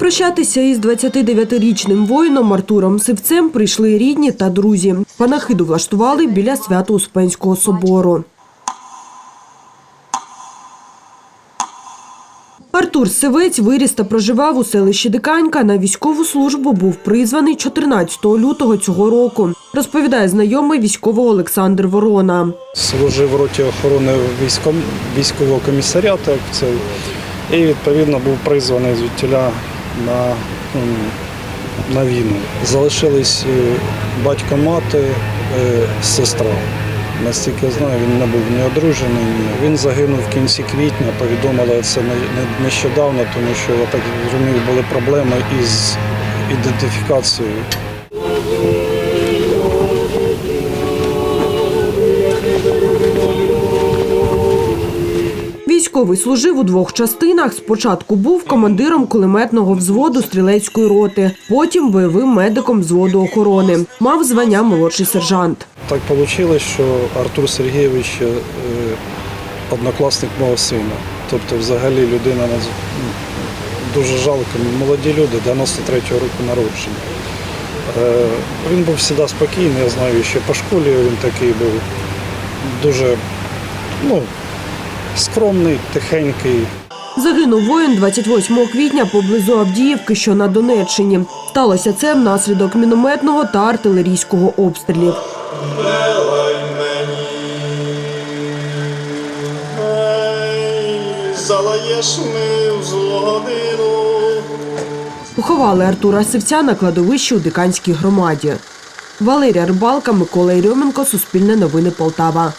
Попрощатися із 29-річним воїном Артуром Сивцем прийшли рідні та друзі. Панахиду влаштували біля Свято-Успенського собору. Артур Сивець виріс та проживав у селищі Диканька. На військову службу був призваний 14 лютого цього року. Розповідає знайомий військового Олександр Ворона. служив в роті охорони військового комісаріату і відповідно був призваний звідтіля на, на війну. Залишились е, батько, мати, е, сестра. Наскільки я знаю, він не був ні одружений, ні. Він загинув в кінці квітня, повідомили це не- не- нещодавно, тому що я так зрозумів, були проблеми із ідентифікацією. Військовий служив у двох частинах. Спочатку був командиром кулеметного взводу стрілецької роти, потім бойовим медиком взводу охорони. Мав звання молодший сержант. Так вийшло, що Артур Сергійович е, однокласник мого сина. Тобто, взагалі людина дуже жалко. Молоді люди, 93-го року народження. Е, Він був завжди спокійний, я знаю, ще по школі він такий був дуже ну, скромний, тихенький. Загинув воїн 28 квітня поблизу Авдіївки, що на Донеччині. Сталося це внаслідок мінометного та артилерійського обстрілів. Поховали Артура Сивця на кладовищі у Диканській громаді. Валерія Рибалка, Микола Єрьоменко, Суспільне новини Полтава.